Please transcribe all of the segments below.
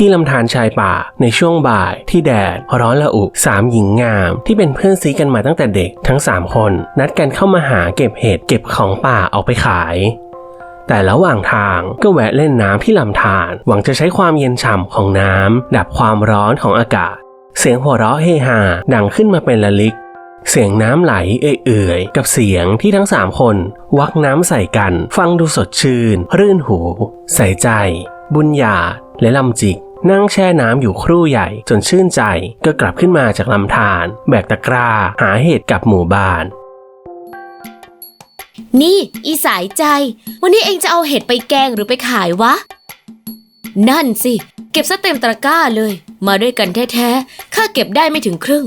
ที่ลำธารชายป่าในช่วงบ่ายที่แดดร้อนระอุสามหญิงงาม ที่เป็นเพื่อนซีกันมาตั้งแต่เด็กทั้งสามคน นัดกันเข้ามาหาเก็บเห็ดเก็บของป่าออกไปขายแต่ระหว่างทางก็แวะเล่นน้ำที่ลำธารหวังจะใช้ความเย็นฉ่ำของน้ำดับความร้อนของอากาศ เสียงหัวเราะเฮฮาดังขึ้นมาเป็นละลิก เสียงน้ำไหลเอื่อยๆกับเสียงที่ทั้งสามคน วักน้ำใส่กัน ฟังดูสดชื่น รื่นหู ใส่ใจ บุญญาและลำจิก นั่งแช่น้ำอยู่ครู่ใหญ่จนชื่นใจก็กลับขึ้นมาจากลำธารแบกตะกร้าหาเห็ดกับหมู่บ้าน นี่ อีสายใจ วันนี้เองจะเอาเห็ดไปแกงหรือไปขายวะ นั่นสิ เก็บซะเต็มตะกร้าเลย มาด้วยกันแท้ๆข้าเก็บได้ไม่ถึงครึ่ง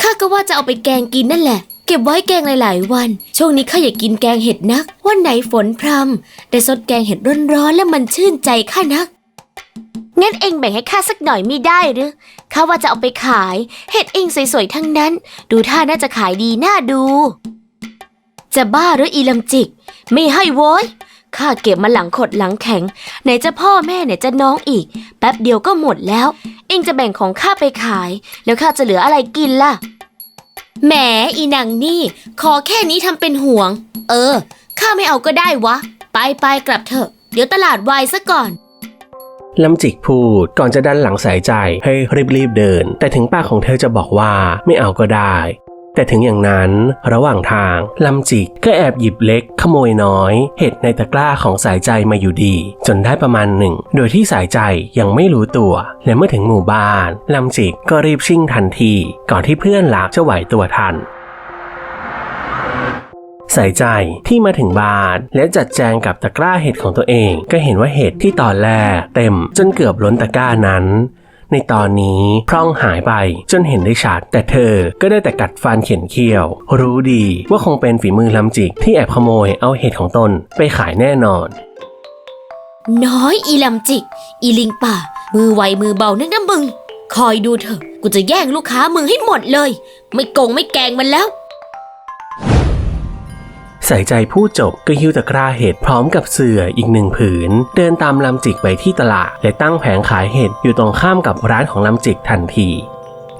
ข้าก็ว่าจะเอาไปแกงกินนั่นแหละ เก็บไว้แกงหลาย ๆ วัน ช่วงนี้ข้าอยากกินแกงเห็ดนัก วันไหนฝนพรำแต่สดแกงเห็ดร้อนๆแล้วมันชื่นใจข้านัก งั้นเองแบ่งให้ข้าสักหน่อยไม่ได้หรือข้าว่าจะเอาไปขาย เห็ดเองสวยๆทั้งนั้น ดูท่าน่าจะขายดีน่าดู จะบ้าหรืออีลำจิก ไม่ให้โว้ยข้าเก็บมาหลังขดหลังแข็ง ไหนจะพ่อแม่ไหนจะน้องอีก แป๊บเดียวก็หมดแล้ว เองจะแบ่งของข้าไปขาย แล้วข้าจะเหลืออะไรกินล่ะแหมอีนางนี่ ขอแค่นี้ทำเป็นห่วง เออข้าไม่เอาก็ได้วะ ไปไปกลับเถอะ เดี๋ยวตลาดวายซะก่อน ล้ำจิกพูดก่อนจะดันหลังสายใจให้รีบๆเดิน แต่ถึงปากของเธอจะบอกว่าไม่เอาก็ได้ แต่ถึงอย่างนั้นระหว่างทางลำจิกก็แอบหยิบเล็กขโมยน้อย เห็ดในตะกร้าของสายใจมาอยู่ดี จนได้ประมาณหนึ่ง โดยที่สายใจยังไม่รู้ตัว และเมื่อถึงหมู่บ้านลำจิกก็รีบชิ่งทันที ก่อนที่เพื่อนรักจะไหวตัวทัน ใส่ใจที่มาถึงบ้าน และจัดแจงกับตะกร้าเห็ดของตัวเอง ก็เห็นว่าเห็ดที่ตอนแรกเต็มจนเกือบล้นตะกร้านั้นในตอนนี้พร่องหายไปจนเห็นได้ชัด แต่เธอก็ได้แต่กัดฟันเขียนเคี้ยว รู้ดีว่าคงเป็นฝีมือลำจิกที่แอบขโมยเอาเห็ดของตนไปขายแน่นอน น้อยอีลำจิก อีลิงป่า มือไวมือเบานักนะมึง คอยดูเถอะ กูจะแย่งลูกค้ามึงให้หมดเลย ไม่โกงไม่แกงมันแล้ว ใส่ใจพูดจบก็หิ้วตะกร้าเห็ดพร้อมกับเสื่ออีกหนึ่งผืน เดินตามลำจิกไปที่ตลาด และตั้งแผงขายเห็ดอยู่ตรงข้ามกับร้านของลำจิกทันที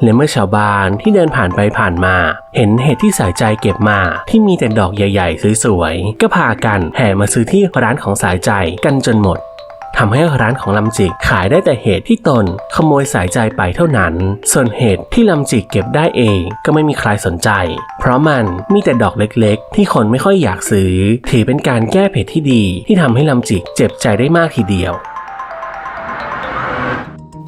และเมื่อชาวบ้านที่เดินผ่านไปผ่านมา เห็นเห็ดที่สายใจเก็บมาที่มีแต่ดอกใหญ่ๆ สวยๆ ก็พากันแห่มาซื้อที่ร้านของสายใจกันจนหมด ทำให้ร้านของลำจิกขายได้แต่เห็ดที่ตนขโมยสายใจไปเท่านั้น ส่วนเห็ดที่ลำจิกเก็บได้เองก็ไม่มีใครสนใจ เพราะมันมีแต่ดอกเล็กๆ ที่คนไม่ค่อยอยากซื้อ ถือเป็นการแก้เผ็ดที่ดี ที่ทำให้ลำจิกเจ็บใจได้มากทีเดียว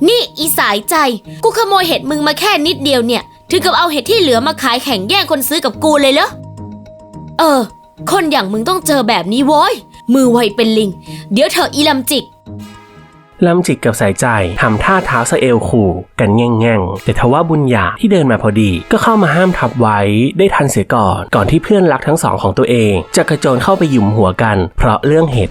นี่อีสายใจ กูขโมยเห็ดมึงมาแค่นิดเดียวเนี่ย ถึงกับเอาเห็ดที่เหลือมาขายแข่งแย่งคนซื้อกับกูเลยเหรอ เออ คนอย่างมึงต้องเจอแบบนี้โว้ย มือไวเป็นลิง เดี๋ยวเถออีลำจิก ลำจิกกับสายใจทำท่าเท้าสะเอวขู่กันแง่งๆ แต่ทว่าบุญญาที่เดินมาพอดีก็เข้ามาห้ามทับไว้ได้ทันเสียก่อนก่อนที่เพื่อนรักทั้งสองของตัวเอง จะกระโจนเข้าไปหยุมหัวกัน เพราะเรื่องเห็ด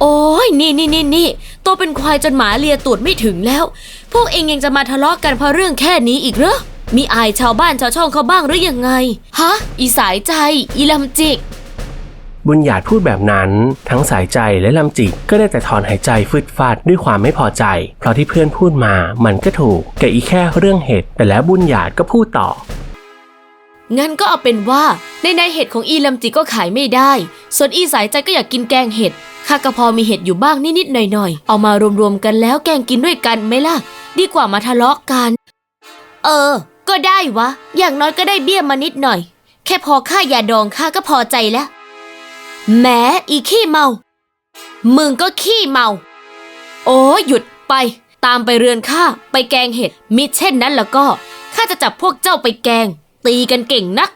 โอ้ยนี่นี่นี่นี่โตเป็นควายจนหมาเลียตูดไม่ถึงแล้ว พวกเองยังจะมาทะเลาะกันเพราะเรื่องแค่นี้อีกเหรอมีอายชาวบ้านชาวช่องเขาบ้างหรือยังไง ฮะ อีสายใจ อีลำจิก บุญหยาดพูดแบบนั้น ทั้งสายใจและลำจิกก็ได้แต่ถอนหายใจฟืดฟาดด้วยความไม่พอใจ เพราะที่เพื่อนพูดมามันก็ถูกแต่อีแค่เรื่องเห็ดแต่แล้วบุญหยาดก็พูดต่องั้นก็เอาเป็นว่าในในเห็ดของอีลำจิกก็ขายไม่ได้ ส่วนอีสายใจก็อยากกินแกงเห็ดข้าก็พอมีเห็ดอยู่บ้างนิดๆหน่อยๆ เอามารวมๆกันแล้วแกงกินด้วยกันไหมล่ะ ดีกว่ามาทะเลาะกัน เออ ก็ได้วะ อย่างน้อยก็ได้เบี้ยมานิดหน่อย แค่พอค่ายาดองข้าก็พอใจแล้ว แหมอีขี้เมา มึงก็ขี้เมา โอ้หยุดไป ตามไปเรือนข้าไปแกงเห็ด มิเช่นนั้นแล้วก็ข้าจะจับพวกเจ้าไปแกง ตีกันเก่งนัก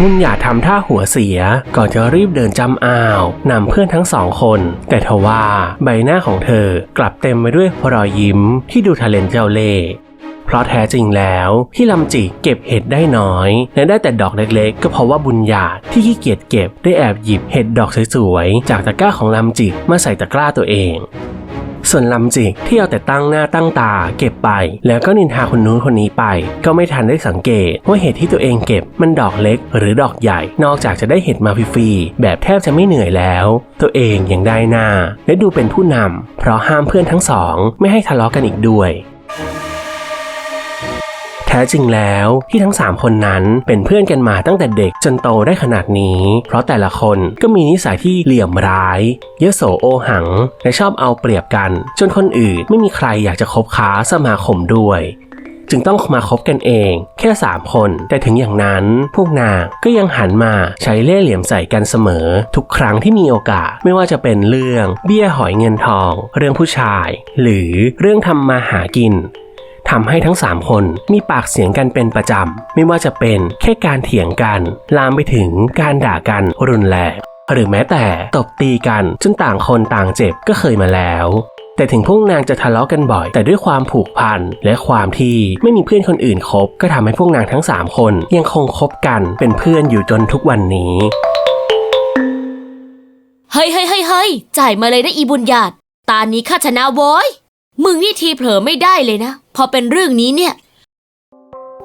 บุญหยาดทำท่าหัวเสียก่อนจะรีบเดินจำอ้าวนำเพื่อนทั้งสองคน แต่ทว่าใบหน้าของเธอกลับเต็มไปด้วยรอยยิ้มที่ดูทะเลนเจ้าเล่ห์ เพราะแท้จริงแล้วที่ลำจิกเก็บเห็ดได้น้อย และได้แต่ดอกเล็กๆ ก็เพราะว่าบุญญาที่ขี้เกียจเก็บได้แอบหยิบเห็ดดอกสวยๆจากตะกร้าของลำจิกมาใส่ตะกร้าตัวเองส่วนลำจิกที่เอาแต่ตั้งหน้าตั้งตาเก็บไป แล้วก็นินทาคนนู้นคนนี้ไป ก็ไม่ทันได้สังเกต ว่าเห็ดที่ตัวเองเก็บมันดอกเล็กหรือดอกใหญ่ นอกจากจะได้เห็ดมาฟรีๆแบบแทบจะไม่เหนื่อยแล้ว ตัวเองยังได้หน้า และดูเป็นผู้นำเพราะห้ามเพื่อนทั้งสอง ไม่ให้ทะเลาะกันอีกด้วย แท้จริงแล้วที่ทั้ง 3 คนนั้นเป็นเพื่อนกันมาตั้งแต่เด็กจนโตได้ขนาดนี้ เพราะแต่ละคนก็มีนิสัยที่เหลี่ยมร้าย เยโสโอหัง และชอบเอาเปรียบกัน จนคนอื่นไม่มีใครอยากจะคบค้าสมาคมด้วยจึงต้องมาคบกันเอง แค่ 3 คน แต่ถึงอย่างนั้น พวกนางก็ยังหันมาใช้เล่ห์เหลี่ยมใส่กันเสมอ ทุกครั้งที่มีโอกาสไม่ว่าจะเป็นเรื่องเบี้ยหอยเงินทอง เรื่องผู้ชาย หรือเรื่องทำมาหากิน ทำให้ทั้ง 3 คนมีปากเสียงกันเป็นประจำ ไม่ว่าจะเป็นแค่การเถียงกัน ลามไปถึงการด่ากันรุนแรงหรือแม้แต่ตบตีกันจนต่างคนต่างเจ็บก็เคยมาแล้ว แต่ถึงพวกนางจะทะเลาะกันบ่อย แต่ด้วยความผูกพันและความที่ไม่มีเพื่อนคนอื่นคบ ก็ทำให้พวกนางทั้ง 3 คนยังคงคบกันเป็นเพื่อนอยู่จนทุกวันนี้เฮ้ยเฮ้ยเฮ้ยเฮ้ยจ่ายมาเลยนะอีบุญญาตตานี้ข้าชนะโว้ย มึงนี่ทีเผลอไม่ได้เลยนะ พอเป็นเรื่องนี้เนี่ย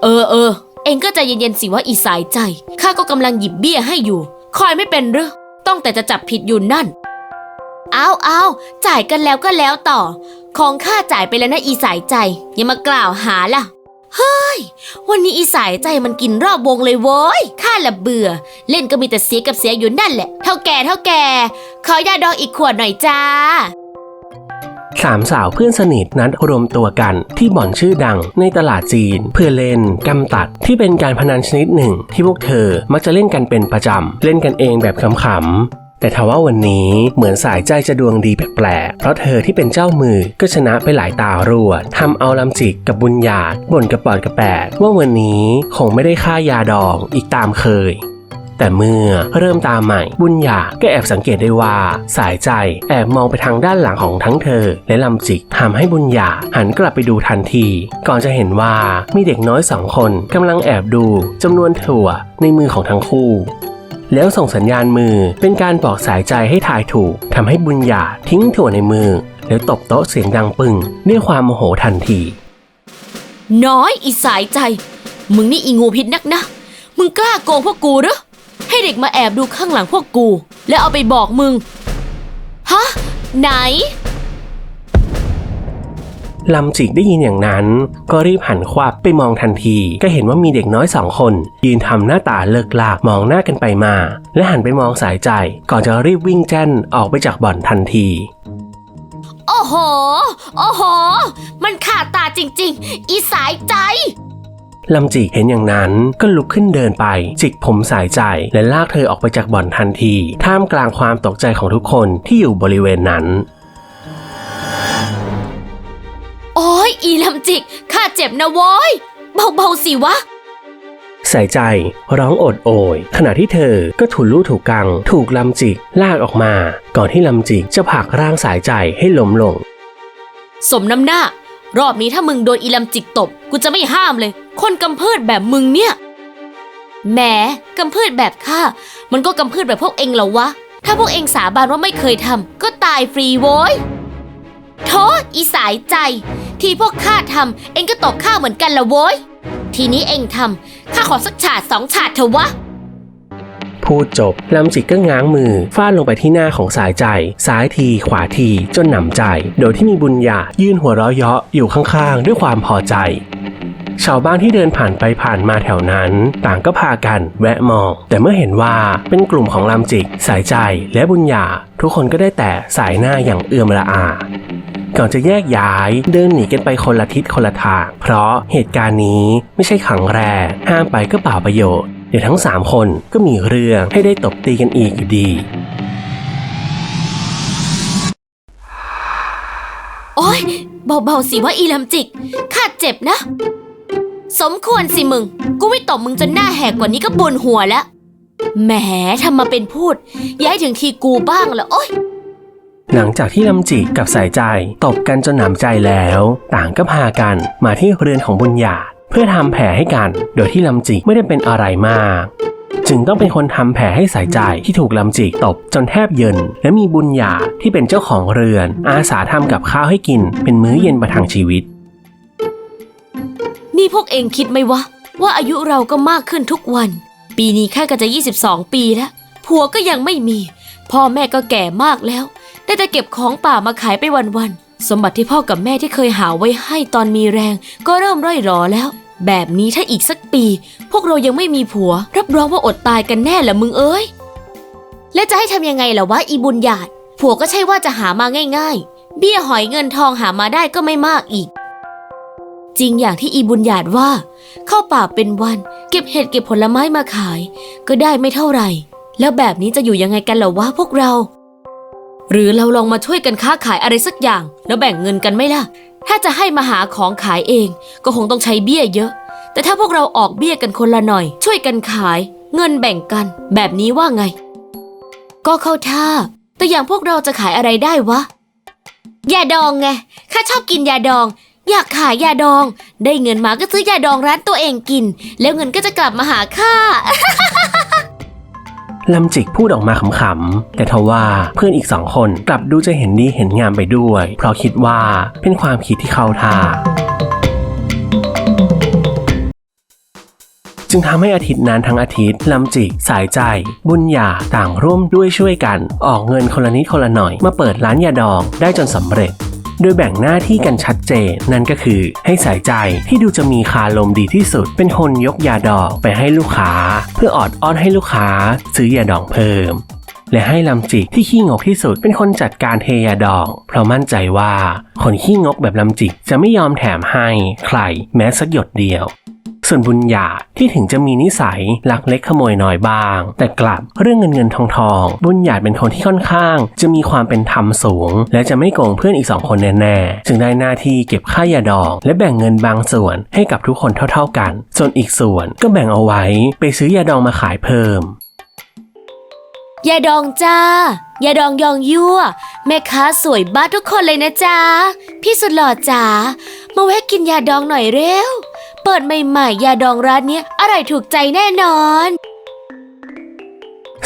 เออเออ เองก็ใจเย็นๆสิว่าอีสายใจ ข้าก็กำลังหยิบเบี้ยให้อยู่ คอยไม่เป็นเรื่องต้องแต่จะจับผิดอยู่นั่น เอาเอาจ่ายกันแล้วก็แล้วต่อ ของข้าจ่ายไปแล้วนะอีสายใจ อย่ามากล่าวหาล่ะ เฮ้ย วันนี้อีสายใจมันกินรอบวงเลยโว้ย ข้าละเบื่อ เล่นก็มีแต่เสียกับเสียอยู่นั่นแหละ เท่าแก่เท่าแก่ ขอยาดองอีกขวดหน่อยจ้า สามสาวเพื่อนสนิทนัดรวมตัวกันที่บ่อนชื่อดังในตลาดจีน เพื่อเล่นกำตัดที่เป็นการพนันชนิดหนึ่ง ที่พวกเธอมักจะเล่นกันเป็นประจำ เล่นกันเองแบบขำๆแต่ทว่าวันนี้เหมือนสายใจจะดวงดีแปลกๆ เพราะเธอที่เป็นเจ้ามือก็ชนะไปหลายตารวดทำเอาลำจิกกับบุญญาบ่นกระปอดกระแปดว่าวันนี้คงไม่ได้ค่ายาดองอีกตามเคย แต่เมื่อเริ่มตามใหม่ บุญญาก็แอบสังเกตได้ว่า สายใจแอบมองไปทางด้านหลังของทั้งเธอ และลำจิกทำให้บุญญาหันกลับไปดูทันที ก่อนจะเห็นว่ามีเด็กน้อยสองคนกำลังแอบดูจำนวนถั่วในมือของทั้งคู่แล้วส่งสัญญาณมือเป็นการบอกสายใจให้ทายถูกทำให้บุญญาทิ้งถั่วในมือ แล้วตบโต๊ะเสียงดังปึ้งด้วยความโมโหทันที น้อยอีสายใจ มึงนี่อีงูพิษนักนะ มึงกล้าโกงพวกกูหรอ ให้เด็กมาแอบดูข้างหลังพวกกู แล้วเอาไปบอกมึง ฮะ ไหน ลำจิกได้ยินอย่างนั้น ก็รีบหันควับไปมองทันที ก็เห็นว่ามีเด็กน้อยสองคน ยืนทำหน้าตาเลิกลากมองหน้ากันไปมา และหันไปมองสายใจ ก่อนจะรีบวิ่งแจ้นออกไปจากบ่อนทันที โอ้โห โอ้โห มันขาดตาจริง ๆ อีสายใจ ลำจิกเห็นอย่างนั้นก็ลุกขึ้นเดินไป จิกผมสายใจและลากเธอออกไปจากบ่อนทันที ท่ามกลางความตกใจของทุกคนที่อยู่บริเวณนั้น โอ้ยอีลำจิกข้าเจ็บนะโว้ยเบาๆสิวะสายใจร้องโอดโอย ขณะที่เธอก็ถูลู่ถูกกัง ถูกลำจิกลากออกมา ก่อนที่ลำจิกจะผลักร่างสายใจให้ล้มลง สมน้ำหน้า รอบนี้ถ้ามึงโดนอีลำจิกตบ กูจะไม่ห้ามเลย คนกำเพิดแบบมึงเนี่ยแหมกำเพิดแบบข้ามันก็กำเพิดแบบพวกเองเหรอวะ ถ้าพวกเองสาบานว่าไม่เคยทำก็ตายฟรีโว้ยโธ่อีสายใจ ที่พวกข้าทำเองก็ตบข้าเหมือนกันละโว้ยทีนี้เองทำข้าขอสักฉาดสองฉาดเถอะวะพูดจบลำจิกก็ง้างมือฟาดลงไปที่หน้าของสายใจ ซ้ายทีขวาทีจนหนำใจ โดยที่มีบุญญายื่นหัวเราะเยาะอยู่ข้างๆ ด้วยความพอใจ ชาวบ้านที่เดินผ่านไปผ่านมาแถวนั้น ต่างก็พากันแวะมอง แต่เมื่อเห็นว่าเป็นกลุ่มของลำจิก สายใจและบุญญา ทุกคนก็ได้แต่สายหน้าอย่างเอื่อมละอาก่อนจะแยกย้ายเดินหนีกันไปคนละทิศคนละทาง เพราะเหตุการณ์นี้ไม่ใช่ครั้งแรกห้ามไปก็เปล่าประโยชน์ เดี๋ยวทั้งสามคนก็มีเรื่องให้ได้ตบตีกันอีกอยู่ดี โอ๊ยเบาๆสิว่าอีลำจิกข้าเจ็บนะ สมควรสิมึง กูไม่ตบมึงจนหน้าแหกกว่านี้ก็บุญหัวแล้ว แหมทำมาเป็นพูด ย้ายถึงทีกูบ้างละโอ๊ย หลังจากที่ลำจิกับสายใจตบกันจนหนำใจแล้ว ต่างก็พากันมาที่เรือนของบุญญาเพื่อทำแผลให้กัน โดยที่ลำจิกไม่ได้เป็นอะไรมาก จึงต้องเป็นคนทำแผลให้สายใจที่ถูกลำจิกตบจนแทบเยินและมีบุญญาที่เป็นเจ้าของเรือน อาสาทำกับข้าวให้กินเป็นมื้อเย็นประทังชีวิต นี่พวกเองคิดไหมวะ ว่าอายุเราก็มากขึ้นทุกวัน ปีนี้แค่ก็จะ 22 ปีแล้ว ผัวก็ยังไม่มี พ่อแม่ก็แก่มากแล้ว ได้แต่เก็บของป่ามาขายไปวันๆ สมบัติที่พ่อกับแม่ที่เคยหาไว้ให้ตอนมีแรง ก็เริ่มร่อยหรอแล้ว แบบนี้ถ้าอีกสักปี พวกเรายังไม่มีผัว รับรองว่าอดตายกันแน่ละมึงเอ้ย และจะให้ทำยังไงล่ะวะอีบุญญาติผัวก็ใช่ว่าจะหามาง่าย ๆ เบี้ยหอยเงินทองหามาได้ก็ไม่มากอีก จริงอย่างที่อีบุญญาติว่า เข้าป่าเป็นวัน เก็บเห็ดเก็บผลไม้มาขาย ก็ได้ไม่เท่าไหร่ แล้วแบบนี้จะอยู่ยังไงกันล่ะวะพวกเรา หรือเราลองมาช่วยกันค้าขายอะไรสักอย่าง แล้วแบ่งเงินกันไหมล่ะ ถ้าจะให้มาหาของขายเอง ก็คงต้องใช้เบี้ยเยอะ แต่ถ้าพวกเราออกเบี้ยกันคนละหน่อย ช่วยกันขาย เงินแบ่งกัน แบบนี้ว่าไง ก็เข้าท่า แต่อย่างพวกเราจะขายอะไรได้วะยาดองไงข้าชอบกินยาดอง อยากขายยาดอง ได้เงินมาก็ซื้อยาดองร้านตัวเองกิน แล้วเงินก็จะกลับมาหาข้า ลำจิกพูดออกมาขำๆ แต่ทว่าเพื่อนอีกสองคนกลับดูจะเห็นดีเห็นงามไปด้วย เพราะคิดว่าเป็นความคิดที่เข้าท่า จึงทำให้อาทิตย์นั้นทั้งอาทิตย์ลำจิก สายใจ บุญญาต่างร่วมด้วยช่วยกัน ออกเงินคนละนิดคนละหน่อย มาเปิดร้านยาดองได้จนสำเร็จ โดยแบ่งหน้าที่กันชัดเจน นั่นก็คือให้สายใจที่ดูจะมีคาลมดีที่สุด เป็นคนยกยาดองไปให้ลูกค้า เพื่อออดอ้อนให้ลูกค้า ซื้อยาดองเพิ่ม และให้ลำจิกที่ขี้งกที่สุดเป็นคนจัดการเทยาดอง เพราะมั่นใจว่าคนขี้งกแบบลำจิกจะไม่ยอมแถมให้ใครแม้สักหยดเดียว ส่วนบุญญาที่ถึงจะมีนิสัยลักเล็กขโมยน้อยบ้าง แต่กลับเรื่องเงินเงินทองทอง บุญญาเป็นคนที่ค่อนข้าง จะมีความเป็นธรรมสูง และจะไม่โกงเพื่อนอีกสองคนแน่ๆจึงได้หน้าที่เก็บค่ายาดอง และแบ่งเงินบางส่วนให้กับทุกคนเท่า ๆกัน ส่วนอีกส่วนก็แบ่งเอาไว้ไปซื้อยาดองมาขายเพิ่มยาดองจ้ายาดองยองยั่ว แม่ค้าสวยบ้าทุกคนเลยนะจ๊ะพี่สุดหล่อจ๋ามาแวะกินยาดองหน่อยเร็ว เปิดใหม่ๆ ยาดองร้านเนี้ยอร่อยถูกใจแน่นอน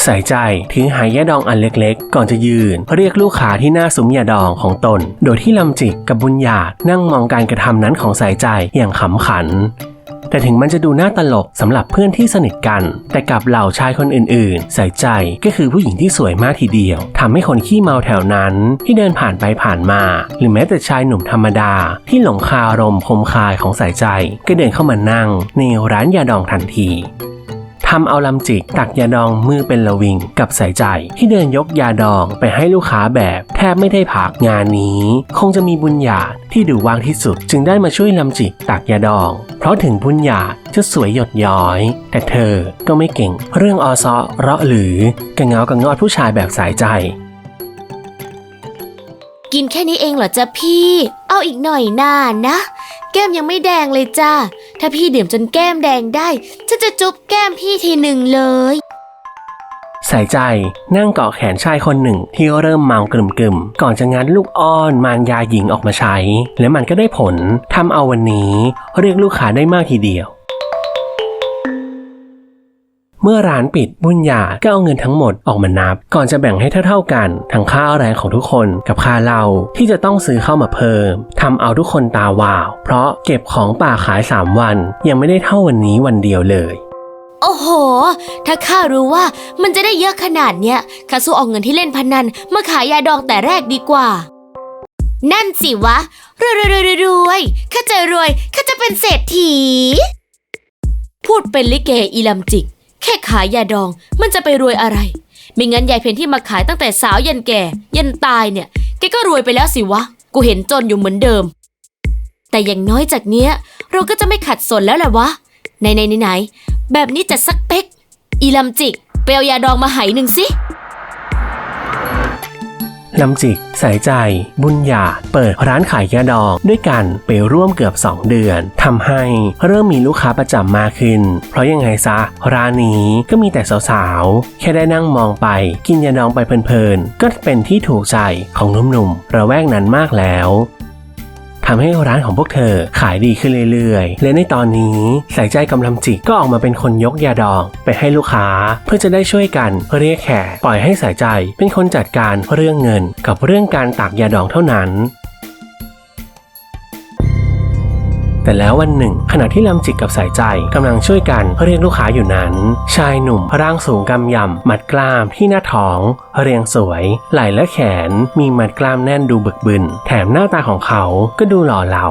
ใส่ใจทิ้งหายยาดองอันเล็กๆ ก่อนจะยืน เรียกลูกค้าที่หน้าซุ้มยาดองของตน โดยที่ลำจิกกับบุญญาตนั่งมองการกระทำนั้นของสายใจอย่างขำขัน แต่ถึงมันจะดูน่าตลกสำหรับเพื่อนที่สนิทกัน แต่กับเหล่าชายคนอื่นๆ ใส่ใจก็คือผู้หญิงที่สวยมากทีเดียวทำให้คนขี้เมาแถวนั้นที่เดินผ่านไปผ่านมา หรือแม้แต่ชายหนุ่มธรรมดา ที่หลงคารมคมคายของสายใจ ก็เดินเข้ามานั่งในร้านยาดองทันที ทำเอาลำจิก ตักยาดองมือเป็นละวิงกับสายใจ ที่เดินยกยาดองไปให้ลูกค้าแบบแทบไม่ได้พักงานนี้ คงจะมีบุญญาที่ดูว่างที่สุด จึงได้มาช่วยลำจิกตักยาดอง เพราะถึงบุญญาจะสวยหยดย้อย แต่เธอก็ไม่เก่ง เรื่องอซอเราะหรือกระเงากระงอดผู้ชายแบบสายใจกินแค่นี้เองเหรอจ๊ะพี่ เอาอีกหน่อยหน้านะ แก้มยังไม่แดงเลยจ้า ถ้าพี่ดื่มจนแก้มแดงได้ ฉันจะจุ๊บแก้มพี่ทีหนึ่งเลย สายใจนั่งเกาะแขนชายคนหนึ่งที่เริ่มเมากลุ่มๆ ก่อนจะงัดลูกอ้อนมารยาหญิงออกมาใช้ และมันก็ได้ผลทำเอาวันนี้ เรียกลูกค้าได้มากทีเดียว เมื่อร้านปิดบุญญาก็เอาเงินทั้งหมดออกมานับ ก่อนจะแบ่งให้เท่าๆกัน ทั้งค่าแรงของทุกคนกับค่าเหล้าที่จะต้องซื้อเข้ามาเพิ่มทำเอาทุกคนตาวาว เพราะเก็บของป่าขาย 3 วัน ยังไม่ได้เท่าวันนี้วันเดียวเลยโอ้โห ถ้าข้ารู้ว่ามันจะได้เยอะขนาดเนี้ย ข้าสู้เอาเงินที่เล่นพนันมาขายยาดองแต่แรกดีกว่า นั่นสิวะ รวยรวยรวยรวยข้าจะรวย ข้าจะเป็นเศรษฐี พูดเป็นลิเกอีลำจิก แค่ขายยาดองมันจะไปรวยอะไร ไม่งั้นยายเพนที่มาขายตั้งแต่สาวยันแก่ ยันตายเนี่ยแกก็รวยไปแล้วสิวะ กูเห็นจนอยู่เหมือนเดิม แต่อย่างน้อยจากเนี้ย เราก็จะไม่ขัดสนแล้วแหละวะไหนไหนไหนไหนแบบนี้จะสักเป๊กอีลำจิกไปเอายาดองมาไหหนึ่งสิ นำจิกใส่ใจ บุญญาเปิดร้านขายยาดองด้วยกันไปร่วมเกือบ 2 เดือนทำให้เริ่มมีลูกค้าประจำมากขึ้น เพราะยังไงซะ ร้านนี้ก็มีแต่สาวๆ แค่ได้นั่งมองไป กินยาดองไปเพลินๆ ก็เป็นที่ถูกใจของหนุ่มๆระแวกนั้นมากแล้ว ทำให้ร้านของพวกเธอขายดีขึ้นเรื่อยๆ และในตอนนี้สายใจกำลังจิกก็ออกมาเป็นคนยกยาดองไปให้ลูกค้า เพื่อจะได้ช่วยกันเรียกแขกปล่อยให้สายใจเป็นคนจัดการเรื่องเงินกับเรื่องการตากยาดองเท่านั้น แต่แล้ววันหนึ่ง ขณะที่ลำจิกกับสายใจกำลังช่วยกันเรียกลูกค้าอยู่นั้น ชายหนุ่มร่างสูงกำยำมัดกล้ามที่หน้าท้อง เรียงสวย ไหล่และแขนมีมัดกล้ามแน่นดูบึกบึน แถมหน้าตาของเขาก็ดูหล่อเหลา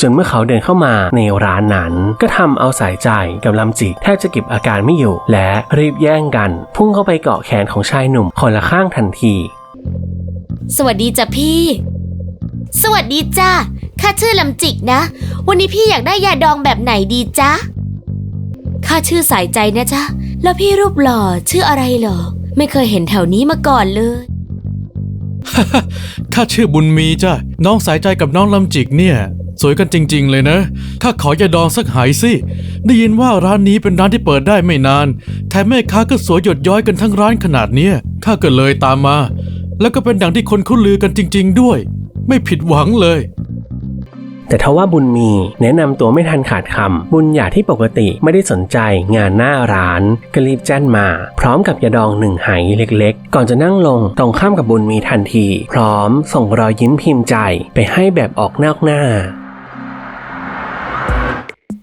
จนเมื่อเขาเดินเข้ามาในร้านนั้น ก็ทำเอาสายใจกับลำจิกแทบจะเก็บอาการไม่อยู่ และรีบแย่งกัน พุ่งเข้าไปเกาะแขนของชายหนุ่มคนละข้างทันที สวัสดีจ้ะพี่ สวัสดีจ้า ข้าชื่อลำจิกนะ วันนี้พี่อยากได้ยาดองแบบไหนดีจ๊ะ ข้าชื่อสายใจนะจ๊ะ แล้วพี่รูปหล่อชื่ออะไรเหรอ ไม่เคยเห็นแถวนี้มาก่อนเลย ข้าชื่อบุญมีจ้ะ น้องสายใจกับน้องลำจิกเนี่ย สวยกันจริง ๆ เลยนะ ข้าขอยาดองสักหายสิ ได้ยินว่าร้านนี้เป็นร้านที่เปิดได้ไม่นาน แถมแม่ค้าก็สวยหยดย้อยกันทั้งร้านขนาดเนี้ยข้าก็เลยตามมา แล้วก็เป็นดังที่คนเขาลือกันจริง ๆ ด้วย ไม่ผิดหวังเลย แต่ทว่าบุญมีแนะนำตัวไม่ทันขาดคำบุญหยาที่ปกติไม่ได้สนใจงานหน้าร้านก็รีบแจ้นมา พร้อมกับยาดองหนึ่งไหเล็กๆ ก่อนจะนั่งลงตรงข้ามกับบุญมีทันที พร้อมส่งรอยยิ้มพิมพ์ใจไปให้แบบออกนอกหน้า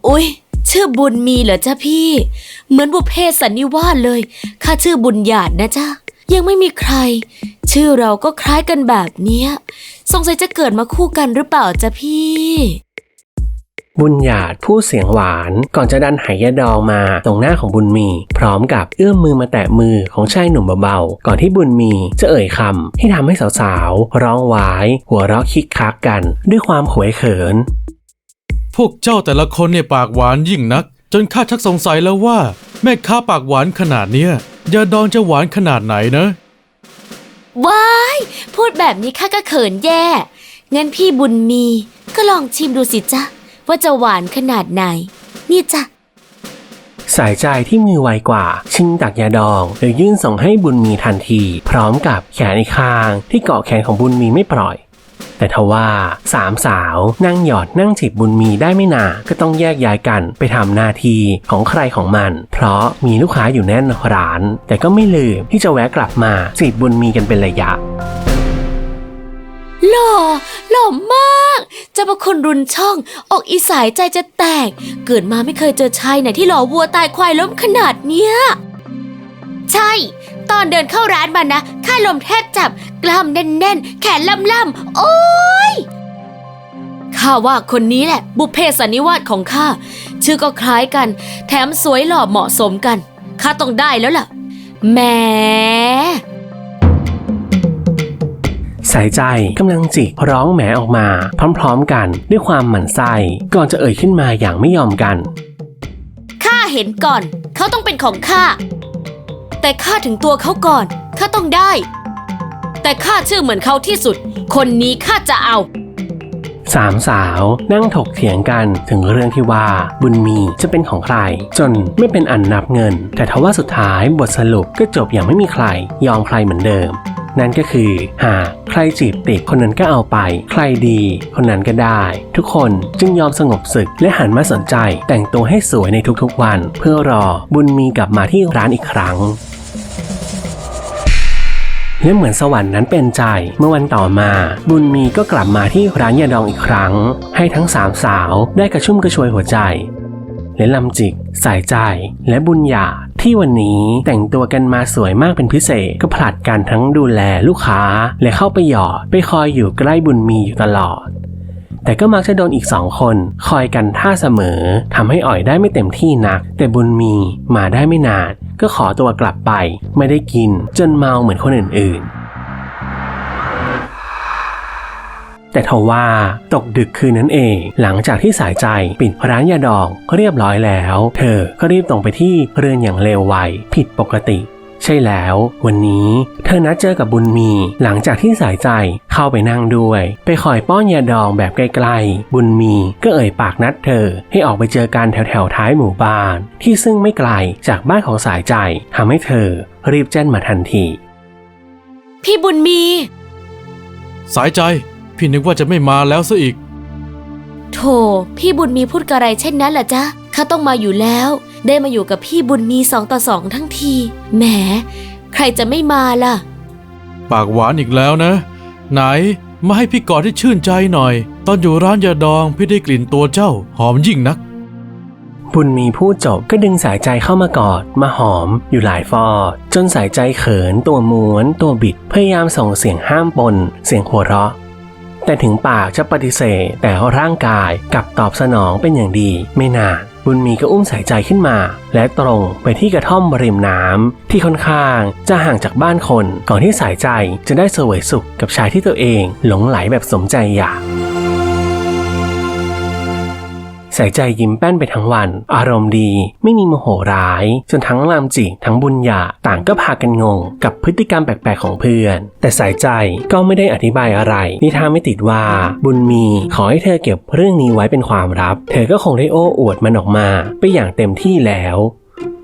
อุ๊ยชื่อบุญมีเหรอจ้ะพี่ เหมือนบุพเพสันนิวาสเลย ข้าชื่อบุญหยาดนะจ๊ะ ยังไม่มีใคร ชื่อเราก็คล้ายกันแบบเนี้ย สงสัยจะเกิดมาคู่กันหรือเปล่าจ๊ะพี่ บุญหยาดพูดเสียงหวานก่อนจะดันไหยาดองมาตรงหน้าของบุญมี พร้อมกับเอื้อมมือมาแตะมือของชายหนุ่มเบาๆ ก่อนที่บุญมีจะเอ่ยคำที่ทำให้สาวๆ ร้องหวาย หัวเราะคิกคักกัน ด้วยความขวยเขิน พวกเจ้าแต่ละคนเนี่ยปากหวานยิ่งนัก จนข้าชักสงสัยแล้วว่า แม่ค้าปากหวานขนาดเนี้ยยาดองจะหวานขนาดไหนนะ ว้าย พูดแบบนี้ข้าก็เขินแย่ งั้นพี่บุญมี ก็ลองชิมดูสิจ๊ะ ว่าจะหวานขนาดไหน นี่จ้ะ สายใจที่มือไวกว่า ชิงตักยาดองโดยยื่นส่งให้บุญมีทันที พร้อมกับแขนอีกข้าง ที่เกาะแขนของบุญมีไม่ปล่อย แต่ทว่าสามสาวนั่งหยอดนั่งจีบบุญมีได้ไม่นานก็ต้องแยกย้ายกันไปทำหน้าที่ของใครของมัน เพราะมีลูกค้าอยู่แน่นร้าน แต่ก็ไม่ลืมที่จะแวะกลับมาจีบบุญมีกันเป็นระยะหล่อหล่อมากเจะประคนรุนช่อง อกอีสายใจจะแตก เกิดมาไม่เคยเจอชายไหนที่หล่อวัวตายควายล้มขนาดเนี้ย ใช่ ตอนเดินเข้าร้านมานะข้าลมแทบจับ กล้ามแน่นๆ แขนล่ำๆ โอ้ยข้าว่าคนนี้แหละ บุพเพสันนิวาสของข้าชื่อก็คล้ายกัน แถมสวยหล่อเหมาะสมกันข้าต้องได้แล้วล่ะแหมสายใจกำลังจิกร้องแหมออกมา พร้อมๆกันด้วยความหมั่นไส้ก่อนจะเอ่ยขึ้นมาอย่างไม่ยอมกันข้าเห็นก่อน เขาต้องเป็นของข้า แต่ข้าถึงตัวเขาก่อน ข้าต้องได้ แต่ข้าชื่อเหมือนเขาที่สุด คนนี้ข้าจะเอา สามสาวนั่งถกเถียงกันถึงเรื่องที่ว่าบุญมีจะเป็นของใคร จนไม่เป็นอันนับเงิน แต่ทว่าสุดท้ายบทสรุปก็จบอย่างไม่มีใคร ยอมใครเหมือนเดิม นั่นก็คือ หากใครจีบติดคนนั้นก็เอาไป ใครดีคนนั้นก็ได้ ทุกคนจึงยอมสงบศึกและหันมาสนใจ แต่งตัวให้สวยในทุกๆวัน เพื่อรอบุญมีกลับมาที่ร้านอีกครั้งและเหมือนสวรรค์นั้นเป็นใจ เมื่อวันต่อมา บุญมีก็กลับมาที่ร้านยาดองอีกครั้ง ให้ทั้งสามสาวได้กระชุ่มกระชวยหัวใจ และลำจิก สายใจ และบุญหยา ที่วันนี้แต่งตัวกันมาสวยมากเป็นพิเศษ ก็ผลัดกันทั้งดูแลลูกค้า และเข้าไปหยอดไปคอยอยู่ใกล้บุญมีอยู่ตลอด แต่ก็มักจะโดนอีกสองคน คอยกันท่าเสมอทำให้อ่อยได้ไม่เต็มที่นัก แต่บุญมีมาได้ไม่นาน ก็ขอตัวกลับไป ไม่ได้กิน จนเมาเหมือนคนอื่นๆ แต่ทว่าตกดึกคืนนั้นเอง หลังจากที่สายใจปิดร้านยาดองก็เรียบร้อยแล้ว เธอก็รีบตรงไปที่เรือนอย่างเร็วไวผิดปกติใช่แล้ว วันนี้เธอนัดเจอกับบุญมี หลังจากที่สายใจเข้าไปนั่งด้วย ไปคอยป้อนยาดองแบบไกลๆ บุญมีก็เอ่ยปากนัดเธอ ให้ออกไปเจอกันแถวๆท้ายหมู่บ้าน ที่ซึ่งไม่ไกลจากบ้านของสายใจทำให้เธอรีบแจ้นมาทันที พี่บุญมี สายใจ พี่นึกว่าจะไม่มาแล้วซะอีกโธ่พี่บุญมีพูดกระไรเช่นนั้นล่ะจ๊ะข้าต้องมาอยู่แล้ว ได้มาอยู่กับพี่บุญมีสองต่อสองทั้งที แหม ใครจะไม่มาล่ะ ปากหวานอีกแล้วนะ ไหนมาให้พี่กอดที่ชื่นใจหน่อย ตอนอยู่ร้านยาดองพี่ได้กลิ่นตัวเจ้า หอมยิ่งนัก บุญมีพูดจบก็ดึงสายใจเข้ามากอด มาหอม อยู่หลายฟอดจนสายใจเขินตัวม้วน ตัวบิดพยายามส่งเสียงห้ามปน เสียงหัวเราะ แต่ถึงปากจะปฏิเสธ แต่ร่างกายกลับตอบสนองเป็นอย่างดี ไม่นานบุญมีก็อุ้มสายใจขึ้นมา และตรงไปที่กระท่อมริมน้ำที่ค่อนข้างจะห่างจากบ้านคนก่อนที่สายใจจะได้เสวยสุขกับชายที่ตัวเองหลงไหลแบบสมใจอยาก สายใจยิ้มแป้นไปทั้งวัน อารมณ์ดีไม่มีโมโหร้ายจนทั้งลามจิทั้งบุญญาต่างก็พากันงง กับพฤติกรรมแปลกๆของเพื่อน แต่สายใจก็ไม่ได้อธิบายอะไร นิทานไม่ติดว่า บุญมีขอให้เธอเก็บเรื่องนี้ไว้เป็นความลับ เธอก็คงได้โอ้อวดมันออกมา ไปอย่างเต็มที่แล้ว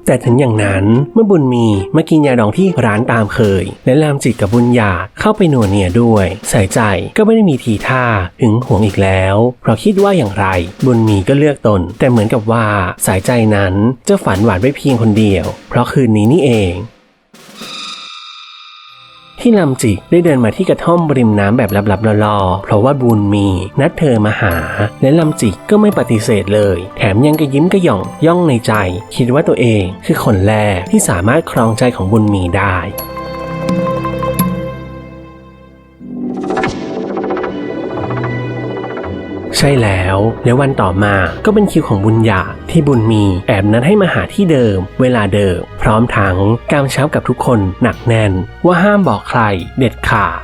แต่ถึงอย่างนั้นเมื่อบุญมีมากินยาดองที่ร้านตามเคย และลามจิตกับบุญยาเข้าไปหนัวเนียด้วยใส่ใจก็ไม่ได้มีทีท่าหึงหวงอีกแล้วเพราะคิดว่าอย่างไร บุญมีก็เลือกตน แต่เหมือนกับว่าสายใจนั้นจะฝันหวานไว้เพียงคนเดียว เพราะคืนนี้นี่เอง ที่ลำจิกได้เดินมาที่กระท่อมริมน้ำแบบลับๆลอๆเพราะว่าบุญมี นัดเธอมาหา และลำจิกก็ไม่ปฏิเสธเลย แถมยังกระยิ้มกระหย่องย่องในใจ คิดว่าตัวเองคือคนแรกที่สามารถครองใจของบุญมีได้ ช่แล้ว และวันต่อมาก็เป็นคิวของบุญญาที่บุญมีแอบนัดให้มาหาที่เดิม เวลาเดิม พร้อมทั้งกำชับกับทุกคนหนักแน่น ว่าห้ามบอกใครเด็ดขาด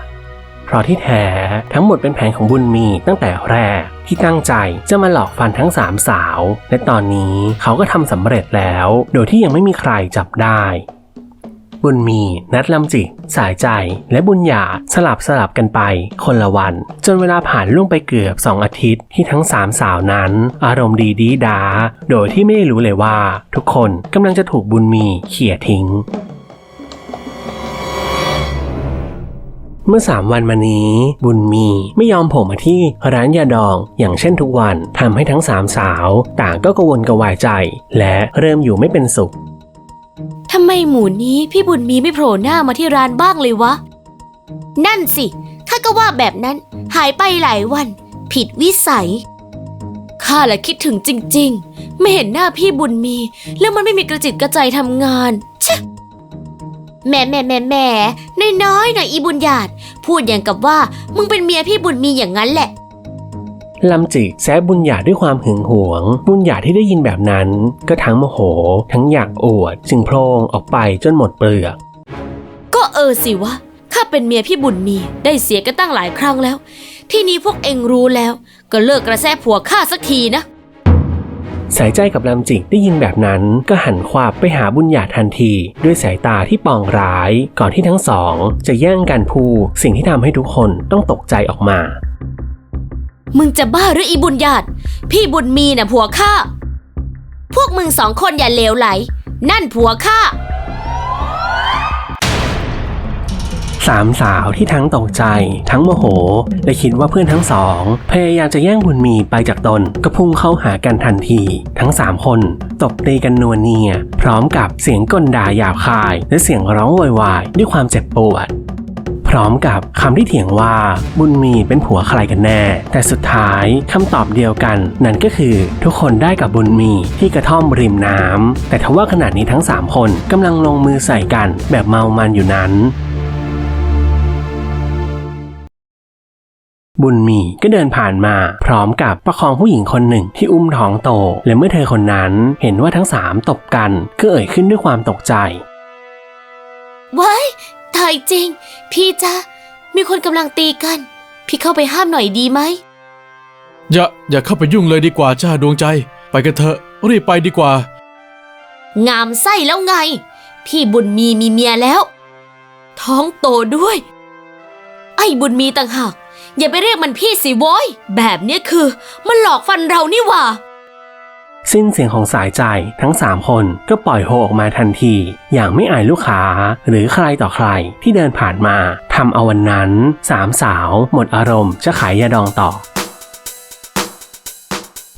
เพราะที่แท้ทั้งหมดเป็นแผนของบุญมีตั้งแต่แรกที่ตั้งใจจะมาหลอกฟันทั้งสามสาว และตอนนี้เขาก็ทำสำเร็จแล้ว โดยที่ยังไม่มีใครจับได้ บุญมี นัดลำจิก สายใจ และบุญหยาสลับสลับกันไป คนละวัน จนเวลาผ่านล่วงไปเกือบสองอาทิตย์ที่ทั้งสามสาวนั้น อารมณ์ดีดีดา โดยที่ไม่ได้รู้เลยว่า ทุกคนกำลังจะถูกบุญมีเขี่ยทิ้งเมื่อสามวันมานี้ บุญมีไม่ยอมผล่มาที่ร้านยาดองอย่างเช่นทุกวันทำให้ทั้งสามสาว ต่างก็กังวลกระวายใจ และเริ่มอยู่ไม่เป็นสุข ทำไมหมูนี้พี่บุญมีไม่โผล่หน้ามาที่ร้านบ้างเลยวะ นั่นสิข้าก็ว่าแบบนั้น หายไปหลายวัน ผิดวิสัยข้าแหละคิดถึงจริง ๆ ไม่เห็นหน้าพี่บุญมี แล้วมันไม่มีกระจิตกระใจทำงานชะแหม่แหม่แหม่แหม่น้อยๆหน่อยอีบุญญาตพูดอย่างกับว่ามึงเป็นเมียพี่บุญมีอย่างนั้นแหละ ลำจิกแซะบุญหยาด้วยความหึงหวง บุญหยาที่ได้ยินแบบนั้น ก็ทั้งโมโห ทั้งอยากอวดจึงโพลงออกไปจนหมดเปลือก ก็เออสิวะข้าเป็นเมียพี่บุญมีได้เสียกันตั้งหลายครั้งแล้ว ที่นี้พวกเองรู้แล้ว ก็เลิกกระแสผัวข้าสักทีนะสายใจกับลำจิกได้ยินแบบนั้นก็หันขวาบไปหาบุญหยาทันที ด้วยสายตาที่ปองร้าย ก่อนที่ทั้งสอง จะแย่งกันพูดสิ่งที่ทำให้ทุกคนต้องตกใจออกมา มึงจะบ้าหรืออีบุญญาติพี่บุญมีน่ะผัวข้า พวกมึงสองคนอย่าเลวไหล นั่นผัวข้า สามสาวที่ทั้งตกใจ ทั้งโมโห และคิดว่าเพื่อนทั้งสอง พยายามจะแย่งบุญมีไปจากตนก็พุ่งเข้าหากันทันที ทั้งสามคนตบตีกันนัวเนีย พร้อมกับเสียงกลด่าหยาบคาย และเสียงร้องโวยวายด้วยความเจ็บปวด พร้อมกับคำที่เถียงว่าบุญมีเป็นผัวใครกันแน่ แต่สุดท้ายคำตอบเดียวกัน นั่นก็คือทุกคนได้กับบุญมีที่กระท่อมริมน้ำแต่ทว่าขณะนี้ทั้งสามคนกำลังลงมือใส่กันแบบเมามันอยู่นั้นบุญมีก็เดินผ่านมาพร้อมกับประคองผู้หญิงคนหนึ่งที่อุ้มท้องโต และเมื่อเธอคนนั้นเห็นว่าทั้งสามตบกันก็เอ่ยขึ้นด้วยความตกใจ ว้ายตายจริง พี่จ๊ะ มีคนกำลังตีกัน พี่เข้าไปห้ามหน่อยดีไหม อย่าอย่าเข้าไปยุ่งเลยดีกว่าจ้าดวงใจ ไปกันเถอะรีบไปดีกว่า งามไส้แล้วไง พี่บุญมีมีเมียแล้ว ท้องโตด้วย ไอ้บุญมีต่างหาก อย่าไปเรียกมันพี่สิโว้ยแบบเนี้ยคือ มันหลอกฟันเรานี่หว่า สิ้นเสียงของสายใจทั้งสามคนก็ปล่อยโฮออกมาทันที อย่างไม่อายลูกค้า หรือใครต่อใครที่เดินผ่านมาทำเอาวันนั้นสามสาวหมดอารมณ์จะขายยาดองต่อ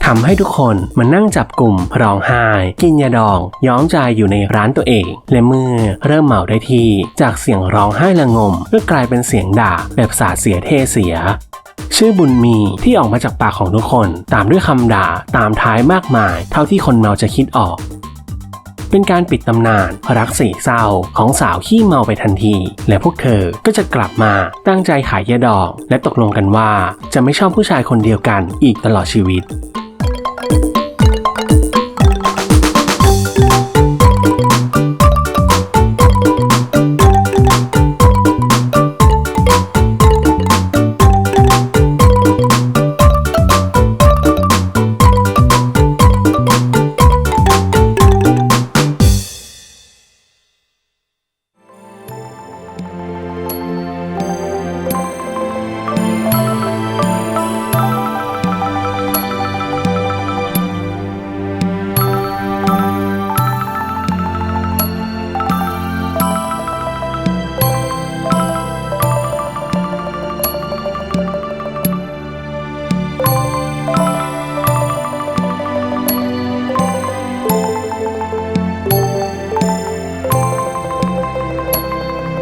ทำให้ทุกคนมานั่งจับกลุ่มร้องไห้กินยาดอง ย้อมใจอยู่ในร้านตัวเอง และเมื่อเริ่มเมาได้ที่ จากเสียงร้องไห้ละงมก็กลายเป็นเสียงด่าแบบสาดเสียเทเสีย ชื่อบุญมีที่ออกมาจากปากของทุกคน ตามด้วยคำด่าตามท้ายมากมาย เท่าที่คนเมาจะคิดออก เป็นการปิดตำนานรักสี่เศร้าของสาวขี้เมาไปทันที และพวกเธอก็จะกลับมาตั้งใจขายยาดอง และตกลงกันว่าจะไม่ชอบผู้ชายคนเดียวกันอีกตลอดชีวิต